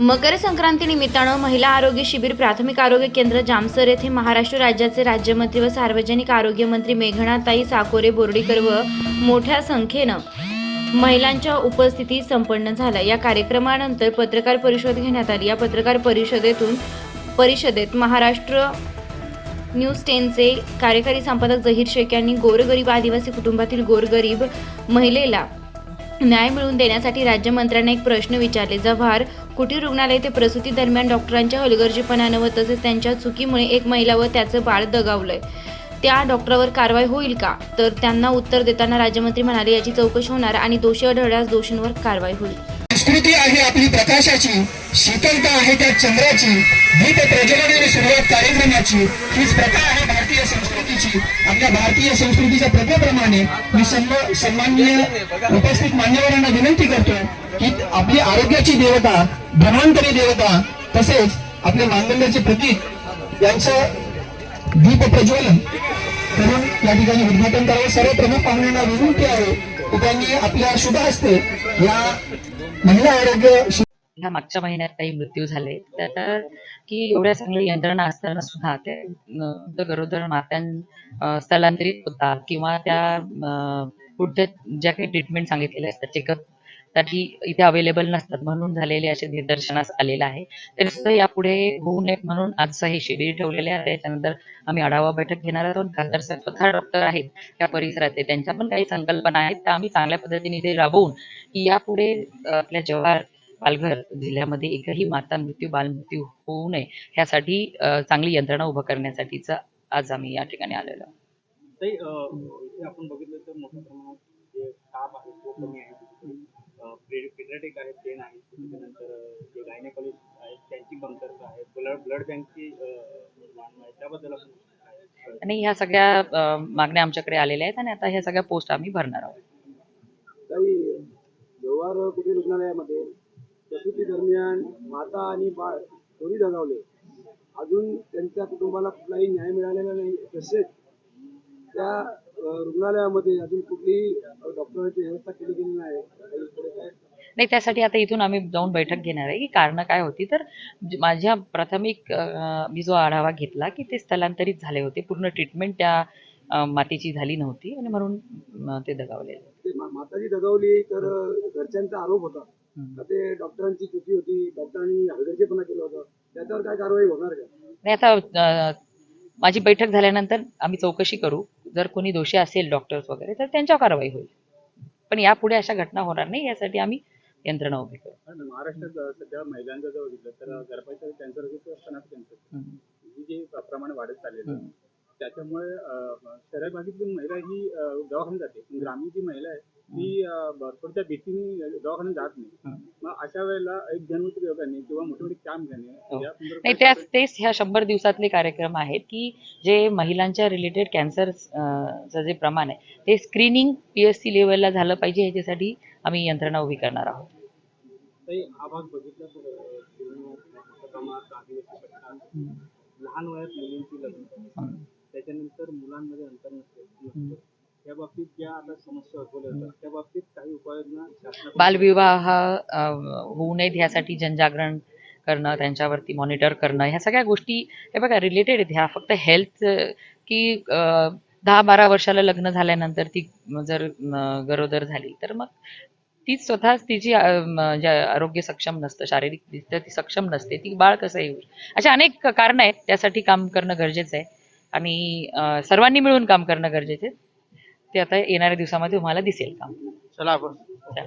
मकर संक्रांती निमित्तानं महिला आरोग्य शिबिर प्राथमिक आरोग्य केंद्र जामसर येथे महाराष्ट्र राज्याचे राज्यमंत्री व सार्वजनिक आरोग्य मंत्री मेघनाताई साकोरे बोर्डीकर व मोठ्या संख्येनं महिलांच्या उपस्थितीत संपन्न झाला या कार्यक्रमानंतर पत्रकार परिषद घेण्यात आली. या पत्रकार परिषदेतून परिषदेत महाराष्ट्र न्यूज टेनचे कार्यकारी संपादक जहीर शेख यांनी गोरगरीब आदिवासी कुटुंबातील गोरगरीब महिलेला न्याय मिळवून देण्यासाठी राज्यमंत्र्यांना एक प्रश्न विचारले. जव्हार कुटीर रुग्णालय ते प्रसूती दरम्यान डॉक्टरांच्या हलगर्जीपणानं व तसेच त्यांच्या चुकीमुळे एक महिला व त्याचं बाळ दगावलंय? त्या डॉक्टरवर कारवाई होईल का? तर त्यांना उत्तर देताना राज्यमंत्री म्हणाले याची चौकशी होणार आणि दोषी आढळल्यास दोषींवर कारवाई होईल. संस्कृती आहे आपली प्रकाशाची शीतलता आहे त्या चंद्राची दीप प्रज्वलनाने सुरुवात कार्यक्रमाची हीच प्रथा आहे भारतीय संस्कृतीची. आपल्या भारतीय संस्कृतीच्या प्रथेप्रमाणे मी सन्माननीय उपस्थित मान्यवरांना विनंती करतो की आपली आरोग्याची देवता धन्वंतरी देवता तसेच आपल्या मांगल्याचे प्रतीक यांचं दीप प्रज्वलन करून या ठिकाणी उद्घाटन करावं. सर्व प्रमुख पाहुण्यांना विनंती आहे की त्यांनी आपल्या शुभ हस्ते या महिला आरोग्य ह्या मागच्या महिन्यात काही मृत्यू झाले. तर की एवढ्या चांगल्या यंत्रणा असताना सुद्धा ते गरोदर मात्यां स्थलांतरित होतात किंवा त्या पुढच्या ज्या काही ट्रीटमेंट सांगितलेल्या असतात चेकअप साठी इथे अवेलेबल नसतात. म्हणून झालेले असे निदर्शनास आलेलं आहे. तरी सुद्धा यापुढे होऊ नये म्हणून आजचं हे शिबिर ठेवलेले आहे. त्याच्यानंतर आम्ही आढावा बैठक घेणार आहोत. खासदार स्वतः डॉक्टर आहेत त्या परिसरात त्यांच्या पण काही संकल्पना आहेत. त्या आम्ही चांगल्या पद्धतीने इथे राबवून की यापुढे आपल्या जव्हार पालघर जिल्ह्यामध्ये एकही माता मृत्यू बालमृत्यू होऊ नये ह्यासाठी चांगली यंत्रणा उभं करण्यासाठीच आज आम्ही या ठिकाणी आलेलो आहोत. आपण बघितलं तर मोठ्या प्रमाणात जे स्टाफ आहे तो आहे त्याच्यानंतर जे गायनेकॉलॉजिस्ट आहेत त्यांची कमतरता आहे ब्लड ब्लड बँकची त्याबद्दल आपण आणि ह्या सगळ्या अ, मागण्या आमच्याकडे आलेल्या आहेत आणि आता ह्या सगळ्या पोस्ट आम्ही भरणार आहोत. काही जव्हार कुटीर रुग्णालयामध्ये? प्रसूती दरम्यान माता आणि बाळ दोन्ही दगावले. अजून त्यांच्या कुटुंबाला कुठलाही न्याय मिळालेला नाही. तसेच त्या रुग्णालयामध्ये अजून कुठलीही अं, डॉक्टरांची व्यवस्था केली गेली नाही. नाही त्यासाठी आता इथून आम्ही जाऊन बैठक घेणार आहे की कारणं काय होती. तर माझ्या प्राथमिक मी जो आढावा घेतला की ते स्थलांतरित झाले होते. पूर्ण ट्रीटमेंट त्या मातेची झाली नव्हती आणि म्हणून ते मा- माताजी दगावली तर घरच्यांचा आरोप होता. ते डॉक्टरांची चुकी होती डॉक्टरांनी हलगर्जीपणा केला होता. त्याच्यावर काय कारवाई होणार का नाही आता माझी बैठक झाल्यानंतर आम्ही चौकशी करू. जर कोणी दोषी असेल डॉक्टर्स वगैरे तर त्यांच्यावर कारवाई होईल. पण यापुढे अशा घटना होणार नाही यासाठी आम्ही यंत्रणा उभी करू. महाराष्ट्रात सध्या महिलांचं जर बघितलं तर गर्भाशय कॅन्सर असो स्तनात कॅन्सर हम्म. ही जी प्रमाण वाढत चाललेलं. त्याच्यामुळे शहरात भागातली महिला ही दवाखान्यात जाते. ग्रामीण जी महिला आहे ती थोड्या भीतीने दवाखान्यात जात नाही. अशा वेळेला एक जन्मोत्सव योगाने किंवा मोठे मोठे कॅम्प घेणे नाही त्याच तेच ह्या शंभर दिवसातले कार्यक्रम आहेत की जे महिलांच्या रिलेटेड कॅन्सर चं जे प्रमाण आहे ते स्क्रीनिंग पी एस सी लेवलला झालं पाहिजे ह्याच्यासाठी आम्ही यंत्रणा उभी करणार आहोत. बघितला लहान वयात मुलींची लग्न. त्याच्यानंतर मुलांमध्ये बाबतीत ज्या आता समस्या उद्भवल्या त्या बाबतीत काही उपाययोजना बालविवाह होऊ नयेत ह्यासाठी जनजागरण करणं त्यांच्यावरती मॉनिटर करणं ह्या सगळ्या गोष्टी हे बघा रिलेटेड आहेत. ह्या फक्त हेल्थ की दहा बारा वर्षाला लग्न झाल्यानंतर ती जर गरोदर झाली तर मग ती स्वतःच तिची आरोग्य सक्षम नसतं शारीरिकदृष्ट्या ती सक्षम नसते ती बाळ कसं येऊ? अशा अनेक कारणं आहेत त्यासाठी काम करणं गरजेचं आहे. आणि सर्वांनी मिळून काम करणं गरजेचं आहे. ते आता येणाऱ्या दिवसामध्ये तुम्हाला दिसेल काम चला आपण चला.